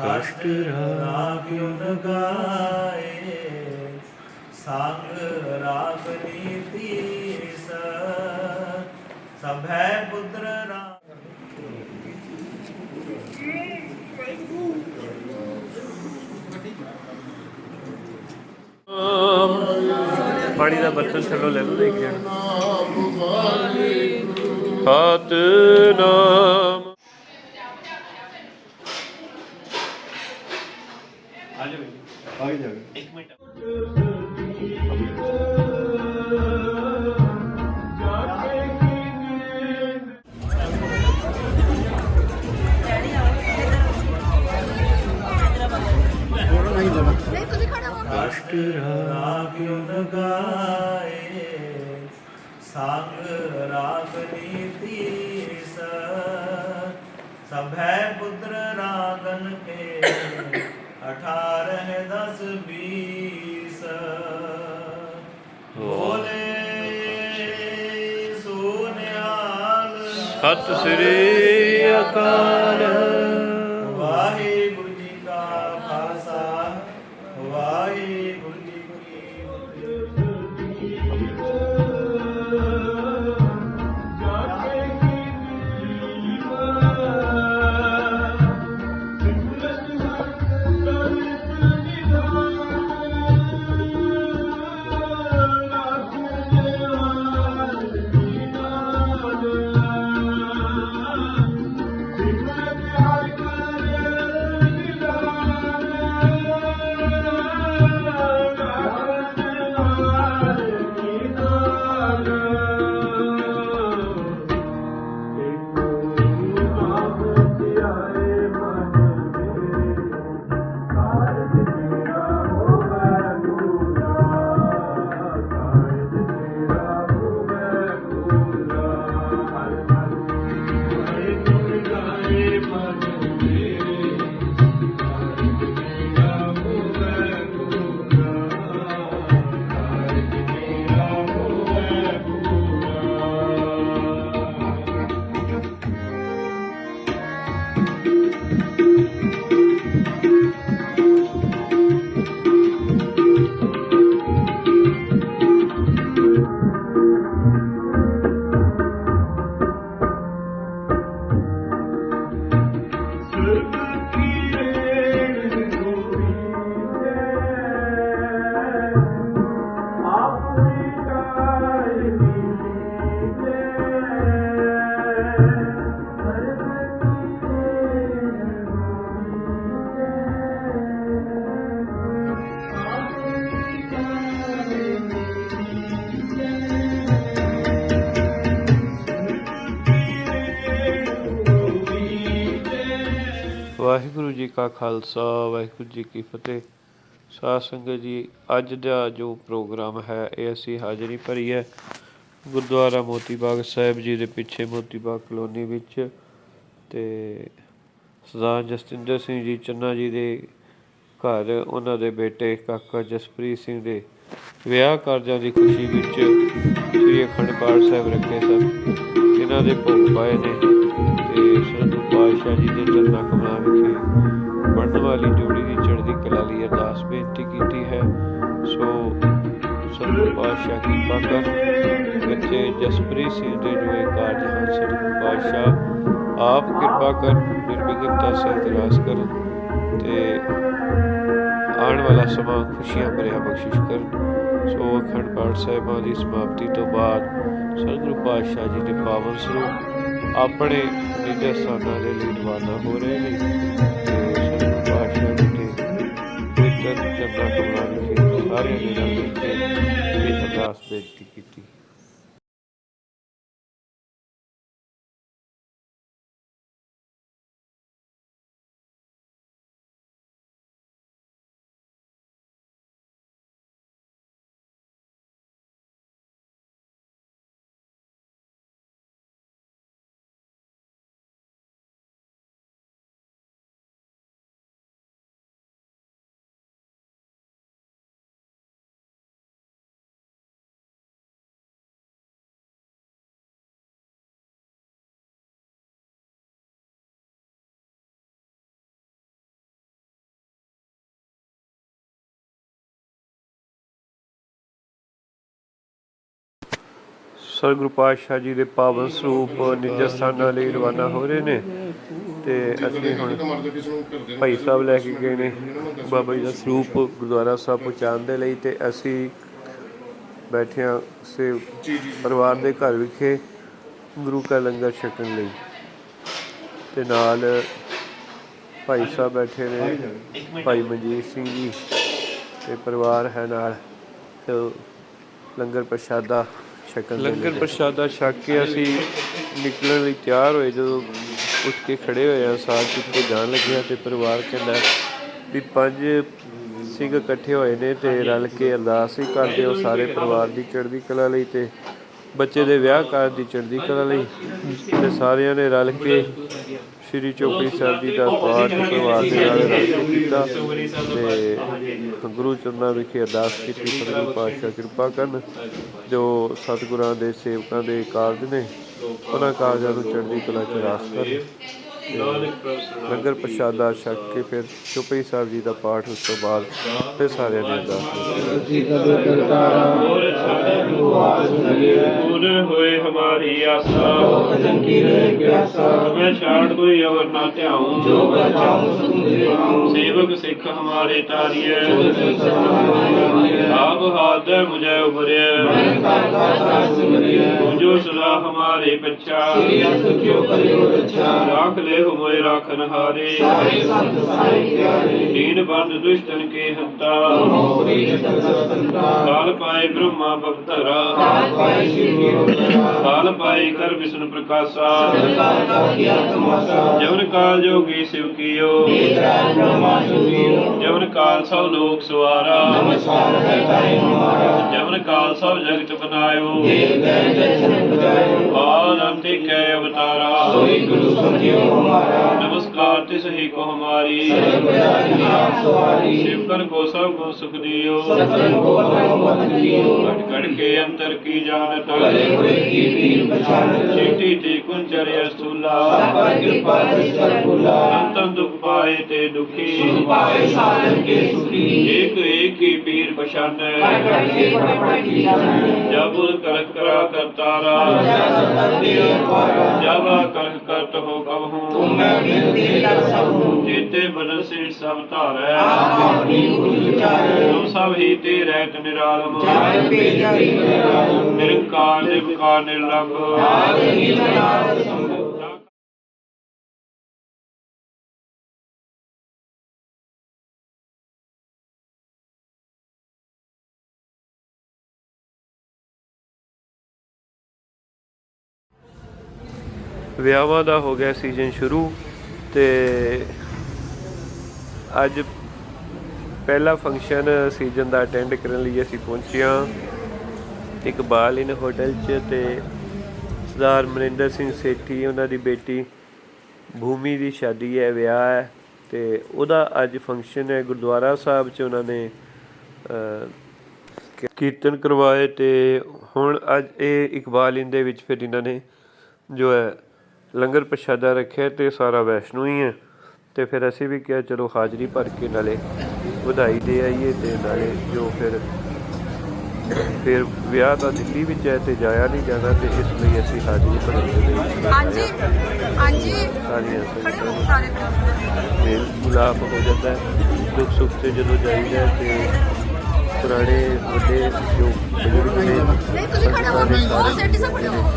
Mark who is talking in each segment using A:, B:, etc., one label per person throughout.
A: ਕਸ਼ਟ ਰਾਗਿਓ ਨ ਗਾਏ ਸੰਗ ਰਾਗ ਨੀਤੀ ਸ ਸਭੈ ਪੁੱਤਰ ਰਾਮ
B: ਪਾਣੀ ਦਾ ਬਰਤਨ ਥੱਲੋਂ ਲੈ ਲਓ ਦੇਖ ਜਾਣਾ ਸਤਨਾਮ ਆ
A: ਰਾਗ ਨੀਤੀ ਸ ਸਭੈ ਪੁੱਤਰ ਰਾਗਨ ਕੇ ਅਠਾਰਹ ਦਸ ਬੀਸ। ਬੋਲੇ ਸੋਨਿਆਲ।
B: ਸਤਿ ਸ੍ਰੀ ਅਕਾਲ।
A: ਕਾ ਖਾਲਸਾ, ਵਾਹਿਗੁਰੂ ਜੀ ਕੀ ਫਤਿਹ।
B: ਸਾਧ ਸੰਗਤ ਜੀ, ਅੱਜ ਦਾ ਜੋ ਪ੍ਰੋਗਰਾਮ ਹੈ, ਇਹ ਅਸੀਂ ਹਾਜ਼ਰੀ ਭਰੀ ਹੈ। ਗੁਰਦੁਆਰਾ ਮੋਤੀ ਬਾਗ ਸਾਹਿਬ ਜੀ ਦੇ ਪਿੱਛੇ ਮੋਤੀ ਬਾਗ ਕਲੋਨੀ ਵਿੱਚ ਤੇ ਸਰਦਾਰ ਜਸਤਿੰਦਰ ਸਿੰਘ ਜੀ ਚੰਨਾ ਜੀ ਦੇ ਘਰ, ਉਹਨਾਂ ਦੇ ਬੇਟੇ ਕਾਕਾ ਜਸਪ੍ਰੀਤ ਸਿੰਘ ਦੇ ਵਿਆਹ ਕਾਰਜਾਂ ਦੀ ਖੁਸ਼ੀ ਵਿੱਚ ਸ੍ਰੀ ਅਖੰਡ ਪਾਠ ਸਾਹਿਬ ਰੱਖੇ ਸਨ। ਇਹਨਾਂ ਦੇ ਭੋਗ ਪਾਏ ਨੇ ਤੇ ਸਤਿਗੁਰੂ ਪਾਤਸ਼ਾਹ ਜੀ ਦੇ ਚਰਨਾਂ ਕਮਲਾਂ ਵਿਖੇ ਬਣਨ ਵਾਲੀ ਜੋੜੀ ਦੀ ਚੜ੍ਹਦੀ ਕਲਾ ਲਈ ਅਰਦਾਸ ਬੇਨਤੀ ਕੀਤੀ ਹੈ। ਸੋ ਸਤਿਗੁਰੂ ਪਾਤਸ਼ਾਹ ਕਿਰਪਾ ਕਰ ਬੱਚੇ ਜਸਪ੍ਰੀਤ ਸਿੰਘ ਦੇ ਜੋ ਇਹ ਕਾਰਜ ਹਨ ਸਤਿਗੁਰੂ ਪਾਤਸ਼ਾਹ, ਆਪ ਕਿਰਪਾ ਕਰ, ਨਿਰਵਿਘਨਤਾ ਸਹਿਤ ਰਾਸ ਕਰਨ ਤੇ ਆਉਣ ਵਾਲਾ ਸਮਾਂ ਖੁਸ਼ੀਆਂ ਭਰਿਆ ਬਖਸ਼ਿਸ਼ ਕਰਨ। ਸੋ ਅਖੰਡ ਪਾਠ ਸਾਹਿਬਾਂ ਦੀ ਸਮਾਪਤੀ ਤੋਂ ਬਾਅਦ ਸਤਿਗੁਰੂ ਪਾਤਸ਼ਾਹ ਜੀ ਦੇ ਪਾਵਨ ਸਰੂਪ ਆਪਣੇ ਨਿਜ ਸਥਾਨਾਂ ਦੇ ਲਈ ਰਵਾਨਾ ਹੋ ਰਹੇ ਨੇ। ਪਾਤਸ਼ਾਹ ਜੀ ਪਵਿੱਤਰ ਚਰਨਾਂ ਕਮਲਾਂ ਵਿਖੇ ਸਾਰਿਆਂ ਨੇ ਰਲ ਮਿਲ ਕੇ ਇਹ ਅਰਦਾਸ ਬੇਨਤੀ ਕੀਤੀ ਸਤਿਗੁਰੂ ਪਾਤਸ਼ਾਹ ਜੀ ਦੇ ਪਾਵਨ ਸਰੂਪ ਨਿੱਜ ਸਥਾਨਾਂ ਲਈ ਰਵਾਨਾ ਹੋ ਰਹੇ ਨੇ ਤੇ ਅਸੀਂ ਹੁਣ ਭਾਈ ਸਾਹਿਬ ਲੈ ਕੇ ਗਏ ਨੇ ਬਾਬਾ ਜੀ ਦਾ ਸਰੂਪ ਗੁਰਦੁਆਰਾ ਸਾਹਿਬ ਪਹੁੰਚਾਉਣ ਦੇ ਲਈ ਤੇ ਅਸੀਂ ਬੈਠੇ ਹਾਂ ਸੇ ਪਰਿਵਾਰ ਦੇ ਘਰ ਵਿਖੇ ਗੁਰੂ ਕਾ ਲੰਗਰ ਛਕਣ ਲਈ ਤੇ ਨਾਲ ਭਾਈ ਸਾਹਿਬ ਬੈਠੇ ਨੇ ਭਾਈ ਮਨਜੀਤ ਸਿੰਘ ਜੀ ਤੇ ਪਰਿਵਾਰ ਹੈ ਨਾਲ ਤੇ ਲੰਗਰ ਪ੍ਰਸ਼ਾਦਾ ਛਕਣ ਲੰਗਰ ਪ੍ਰਸ਼ਾਦਾ ਛਕ ਕੇ ਅਸੀਂ ਨਿਕਲਣ ਲਈ ਤਿਆਰ ਹੋਏ ਜਦੋਂ ਉੱਠ ਕੇ ਖੜੇ ਹੋਏ ਆ ਸਾਥ ਕਿਤੇ ਜਾਣ ਲੱਗਿਆ ਤੇ ਪਰਿਵਾਰ ਕਹਿੰਦਾ ਵੀ ਪੰਜ ਸਿੰਘ ਇਕੱਠੇ ਹੋਏ ਨੇ ਤੇ ਰਲ ਕੇ ਅਰਦਾਸ ਹੀ ਕਰਦੇ ਹੋ ਸਾਰੇ ਪਰਿਵਾਰ ਦੀ ਚੜ੍ਹਦੀ ਕਲਾ ਲਈ ਤੇ ਬੱਚੇ ਦੇ ਵਿਆਹ ਕਾਰਜ ਦੀ ਚੜ੍ਹਦੀ ਕਲਾ ਲਈ ਤੇ ਸਾਰਿਆਂ ਨੇ ਰਲ ਕੇ ਸ਼੍ਰੀ ਚੌਪੜੀ ਸਾਹਿਬ ਜੀ ਦਾ ਪਾਠ ਪਰਿਵਾਰ ਦੇ ਨਾਲ ਰਲ ਕੀਤਾ ਤੇ ਗੁਰੂ ਚਰਨਾਂ ਵਿਖੇ ਅਰਦਾਸ ਕੀਤੀ, ਸਤਿਗੁਰੂ ਪਾਤਸ਼ਾਹ ਕਿਰਪਾ ਕਰਨ, ਜੋ ਸਤਿਗੁਰਾਂ ਦੇ ਸੇਵਕਾਂ ਦੇ ਕਾਰਜ ਨੇ, ਉਹਨਾਂ ਕਾਰਜਾਂ ਨੂੰ ਚੜ੍ਹਦੀ ਕਲਾ ਚ ਰਾਸ ਕਰਨ ਲੰਗਰ ਪ੍ਰਸ਼ਾਦਾ ਛਕ ਕੇ ਫਿਰ ਚੌਪੜੀ ਸਾਹਿਬ ਜੀ ਦਾ ਪਾਠ ਉਸ ਤੋਂ ਬਾਅਦ ਫਿਰ ਸਾਰਿਆਂ ਨੇ ਅਰਦਾਸ ਕੀਤੀ
C: ਹੋਰ ਸਾਡੇ ਪੂਰ ਹੋਏ ਹਮਾਰੀ ਆਸਾ।
D: ਭਜਨ ਕੀ ਰਹੇ ਪਿਆਸਾ
C: ਮੈਂ ਛਾੜ ਕੋਈ ਅਵਰ ਨਾ ਧਿਆਉ।
D: ਜੋ ਬਚਾਉ ਸੁੰਦੇ ਆਉ
C: ਸੇਵਕ ਸਿੱਖ ਹਮਾਰੇ ਤਾਰੀਐ। ਆਪ ਹਾਥ ਮੁਝੇ ਉਬਰਿਐ
D: ਦਾਤਾ ਸਿਮਰਿਐ
C: ਸਦਾ ਹਮਾਰੇ ਬੱਚਾ
D: ਸ੍ਰੀ ਅਸ ਜੋ ਕਰਿਓ ਰਛਾ
C: ਰਾਖ ਲੈ ਹੁਮੋਏ ਰਾਖਨ ਹਾਰੇ।
D: ਸਾਰੇ ਸੰਤ ਸਾਰੇ ਪਿਆਰੇ।
C: ਦੀਨ ਬੰਦ ਦੁਸ਼ਟਨ ਕੇ ਹੰਤਾ।
D: ਮੋਰੀ ਜਤਨ
C: ਕਾਲ ਪਾਏ ਬ੍ਰਹਮਾ ਬਖਤਰਾ
D: ਕਾਲ ਪਾਏ ਸ਼ਿਵ
C: ਕਾਲ ਪਾਏ ਕਰ ਵਿਸ਼ਨ ਪ੍ਰਕਾਸ਼ਾ।
D: ਸਰਕਾਰ ਦਾ ਕੀਆ ਤਮਾਸਾ
C: ਜਵਨ ਕਾਲ ਜੋਗੀ ਸਿਵ ਕੀਓ।
D: ਬ੍ਰਹਮਾ ਸੁਨੀਓ
C: ਜਵਨ ਕਾਲ ਸਭ ਲੋਕ ਸਵਾਰਾ।
D: ਨਮਸਕਾਰ ਹੈ ਹਮਾਰਾ।
C: ਜਵਨ ਕਾਲ ਸਭ ਜਗਤ ਬਨਾਇਓ।
D: ਦੇਵ ਗੈ ਜਸ਼ਨ ਬਜਾਇਓ
C: ਆਨੰਦਿ ਕੈ ਅਵਤਾਰਾ
D: ਸੋਈ ਗੁਰੂ ਸਮਝਿਓ ਹਮਾਰਾ
C: ਨਮਸਕਾਰ ਤਿਸ ਹੀ ਕੋ ਹਮਾਰੀ
D: ਸਤਿ ਬਜਾਈ ਆਪ ਸਵਾਰੀ
C: ਸਿਵਕਨ ਕੋ ਸਭ ਕੋ ਸੁਖ ਦਿਓ
D: ਸਤਨ ਕੋ ਮਤ ਦਿਓ
C: ਘਟ ਘਟ ਕੇ ਅੰਤਰ ਕੀ ਜਾਣਤ
D: ਭਲੇ
C: ਪਛਾਨੈ।
D: ਕਰ
C: ਜਬ ਕਰ ਕਰਾ ਕਰਤਾਰਾ ਜਬ ਕਰ ਕਰਤ ਹੋ ਕਬਹੂ
D: ਤੁਮ ਮੈਂ ਬਿਨਤੀ ਸਭੂ
C: ਜੀਤੇ ਬਦਲ ਸੇ ਸਭ ਧਾਰੈ।
D: ਆਪਣੀ ਗੁਰੂ
C: ਤੁਮ ਸਭ ਹੀ ਤੇ ਰਹਿਤ ਨਿਰਾਲਮ
D: ਜਾਇ ਭੇਜਾ
C: ਨਿਰੰਕਾਰ ਨਿਰਕਾਰ ਨਿਰਲੰਭ।
D: ਆਦ ਨੀਲਾਦ ਸੰਭੂ
B: ਵਿਆਹਾਂ ਦਾ ਹੋ ਗਿਆ ਸੀਜ਼ਨ ਸ਼ੁਰੂ ਤੇ ਅੱਜ ਪਹਿਲਾ ਫੰਕਸ਼ਨ ਸੀਜ਼ਨ ਦਾ ਅਟੈਂਡ ਕਰਨ ਲਈ ਅਸੀਂ ਪਹੁੰਚਿਆ ਇਕਬਾਲ ਇਨ ਹੋਟਲ 'ਚ ਤੇ ਸਰਦਾਰ ਮਨਿੰਦਰ ਸਿੰਘ ਸੇਠੀ, ਉਹਨਾਂ ਦੀ ਬੇਟੀ ਭੂਮੀ ਦੀ ਸ਼ਾਦੀ ਹੈ, ਵਿਆਹ ਹੈ ਤੇ ਉਹਦਾ ਅੱਜ ਫੰਕਸ਼ਨ ਹੈ ਗੁਰਦੁਆਰਾ ਸਾਹਿਬ 'ਚ। ਉਹਨਾਂ ਨੇ ਕੀਰਤਨ ਕਰਵਾਏ ਤੇ ਹੁਣ ਅੱਜ ਇਹ ਇਕਬਾਲ ਇਨ ਦੇ ਵਿੱਚ ਫਿਰ ਇਹਨਾਂ ਨੇ ਜੋ ਹੈ ਲੰਗਰ ਪ੍ਰਸ਼ਾਦਾ ਰੱਖਿਆ ਤੇ ਸਾਰਾ ਵੈਸ਼ਨੂ ਹੀ ਹੈ। ਤੇ ਫਿਰ ਅਸੀਂ ਵੀ ਕਿਹਾ ਚਲੋ ਹਾਜ਼ਰੀ ਭਰ ਕੇ ਨਾਲੇ ਵਧਾਈ ਦੇ ਆਈਏ ਤੇ ਨਾਲੇ ਜੋ ਫਿਰ ਫਿਰ ਵਿਆਹ ਤਾਂ ਦਿੱਲੀ ਵਿੱਚ ਹੈ ਤੇ ਜਾਇਆ ਨਹੀਂ ਜਾਣਾ ਤੇ ਇਸ ਲਈ ਅਸੀਂ ਹਾਜ਼ਰੀ ਭਰਨ ਦੇ ਲਈ
E: ਹਾਂਜੀ ਹਾਂਜੀ।
B: ਸਾਰੀਆਂ ਸੰਗਤਾਂ
E: ਹੋ
B: ਮੇਲ ਮਿਲਾਪ ਹੋ ਜਾਂਦਾ ਹੈ ਦੁੱਖ ਸੁੱਖ ਤੇ ਜਦੋਂ ਜਾਈਦਾ ਹੈ ਤੇ ਪੁਰਾਣੇ ਵੱਡੇ ਜੋ ਬਜ਼ੁਰਗ ਨੇ
E: ਹੋ
B: ਸਾਰੇ
E: ਹੋ।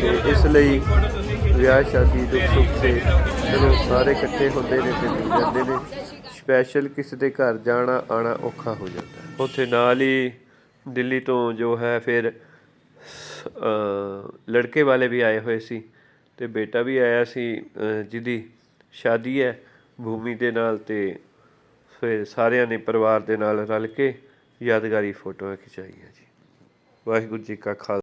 B: ਤੇ ਇਸ ਲਈ ਵਿਆਹ ਸ਼ਾਦੀ ਦੁੱਖ ਸੁੱਖ ਤੇ ਜਦੋਂ ਸਾਰੇ ਇਕੱਠੇ ਹੁੰਦੇ ਨੇ ਤੇ ਮਿਲ ਜਾਂਦੇ ਨੇ। ਸਪੈਸ਼ਲ ਕਿਸੇ ਦੇ ਘਰ ਜਾਣਾ ਆਣਾ ਔਖਾ ਹੋ ਜਾਂਦਾ ਉੱਥੇ ਨਾਲ ਹੀ ਦਿੱਲੀ ਤੋਂ ਜੋ ਹੈ ਫਿਰ ਲੜਕੇ ਵਾਲੇ ਵੀ ਆਏ ਹੋਏ ਸੀ ਤੇ ਬੇਟਾ ਵੀ ਆਇਆ ਸੀ ਜਿਹਦੀ ਸ਼ਾਦੀ ਹੈ ਭੂਮੀ ਦੇ ਨਾਲ ਤੇ ਫਿਰ ਸਾਰਿਆਂ ਨੇ ਪਰਿਵਾਰ ਦੇ ਨਾਲ ਰਲ ਕੇ ਯਾਦਗਾਰੀ ਫੋਟੋਆਂ ਖਿਚਾਈਆਂ ਜੀ। ਵਾਹਿਗੁਰੂ ਜੀ ਕਾ ਖਾਲਸਾ।